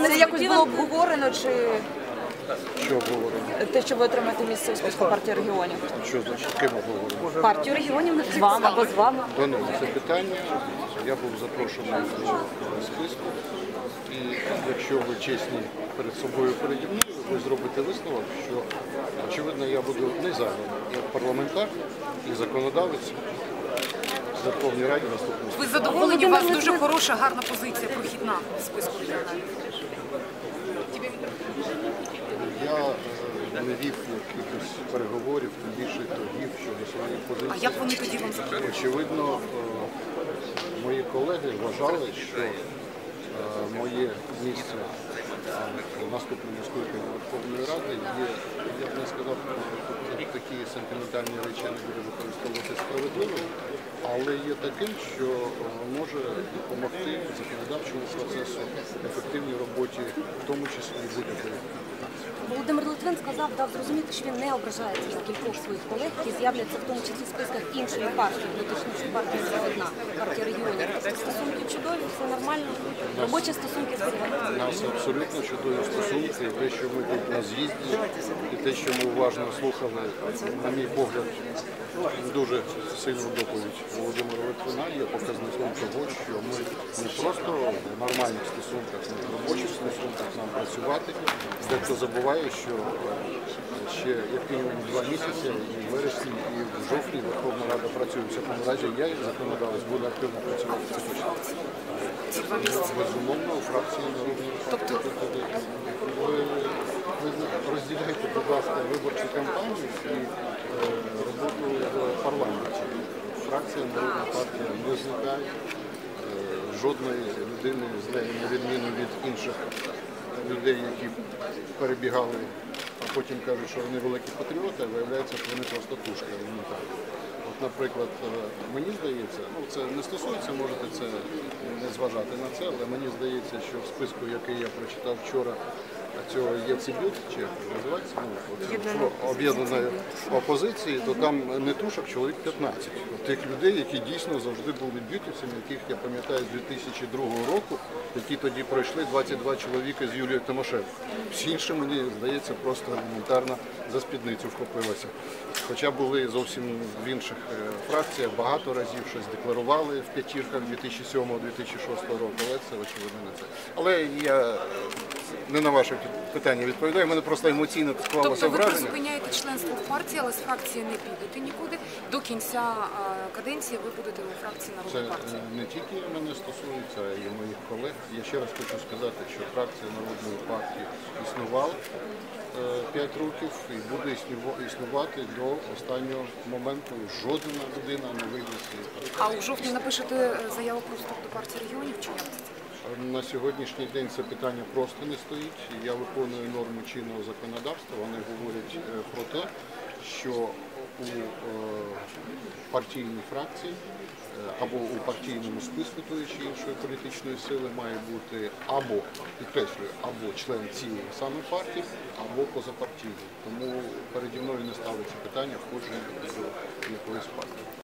Це якось було обговорено чи Що говоримо? те, що ви отримаєте місце у списку партії регіонів? Що значить ким говоримо? Партію регіонів з вами або з вами? Них це питання. Я був запрошений до списку. І якщо ви чесні перед собою переді мною, ви зробите висновок, що очевидно я буду не зайвим як парламентар і законодавець Верховній Раді наступного Ви задоволені? У вас дуже хороша, гарна позиція прохідна в списку регіоналів. Я е, не вів якихось переговорів, тим більше торгів щодо своєї А як вони тоді вам запитали? Очевидно, е, мої колеги вважали, що е, моє місце в наступному скликанні Верховної Ради є, я б не сказав, що такі сентиментальні речі не буду використовувати справедливо, але є таким, що е, може допомогти законодавчому процесу, ефективній роботі, в тому числі будь-якої. Володимир Литвин сказав, дав зрозуміти, що він не ображається на кількох своїх колег, які з'являться в тому числі в списках іншої партії, виключно що партія це одна, партія регіонів. Стосунки чудові, все нормально, робочі стосунки зберігаються. У нас абсолютно чудові стосунки, те, що ми тут на з'їзді, і те, що ми уважно слухали, на мій погляд, дуже сильну доповідь Володимира Литвина є показником того, що ми не просто в нормальних стосунках, ми в робочих стосунках нам працювати. Дехто забуває, що ще як мінімум два місяці, і в вересні, і в жовтні Верховна Рада працює. В всякому разі, я як законодавець буду активно працювати Безумовно, у фракції ви розділяйте, будь ласка, виборчу кампанію і е, роботу в парламенті. Фракція народна партія не зникає. Е, жодної людини з нею, на відміну від інших людей, які перебігали, а потім кажуть, що вони великі патріоти, а виявляється, що вони просто тушки. От, наприклад, е, мені здається, ну це не стосується, можете це не зважати на це, але мені здається, що в списку, який я прочитав вчора, цього ЄЦБЮТ, чи як це називається, ну, об'єднаної опозиції, то там не тушок, чоловік 15. Тих людей, які дійсно завжди були бютівцями, яких я пам'ятаю з 2002 року, які тоді пройшли 22 чоловіка з Юлією Тимошенко. Всі інші, мені здається, просто елементарно за спідницю вхопилися. Хоча були зовсім в інших е, фракціях, багато разів щось декларували в п'ятірках 2007-2006 року, але це очевидно не це. Але я не на ваше питання відповідаю, мене просто емоційно склалося Тобто ви враження. призупиняєте членство в партії, але з фракції не підете нікуди. До кінця е, каденції ви будете у фракції Це народної партії. е, не тільки мене стосується, а й моїх колег. Я ще раз хочу сказати, що фракція народної партії існувала 5 років і буде існувати до останнього моменту. Жодна людина не вийде з цієї партії. А у жовтні напишете е, заяву про вступ до партії регіонів чи як? На сьогоднішній день це питання просто не стоїть. Я виконую норму чинного законодавства. Вони говорять е, про те, що у е, партійній фракції е, або у партійному списку тої чи іншої політичної сили має бути або підкреслюю, або член цієї саме партії, або позапартійний. Тому переді мною не ставиться питання входження до якоїсь партії.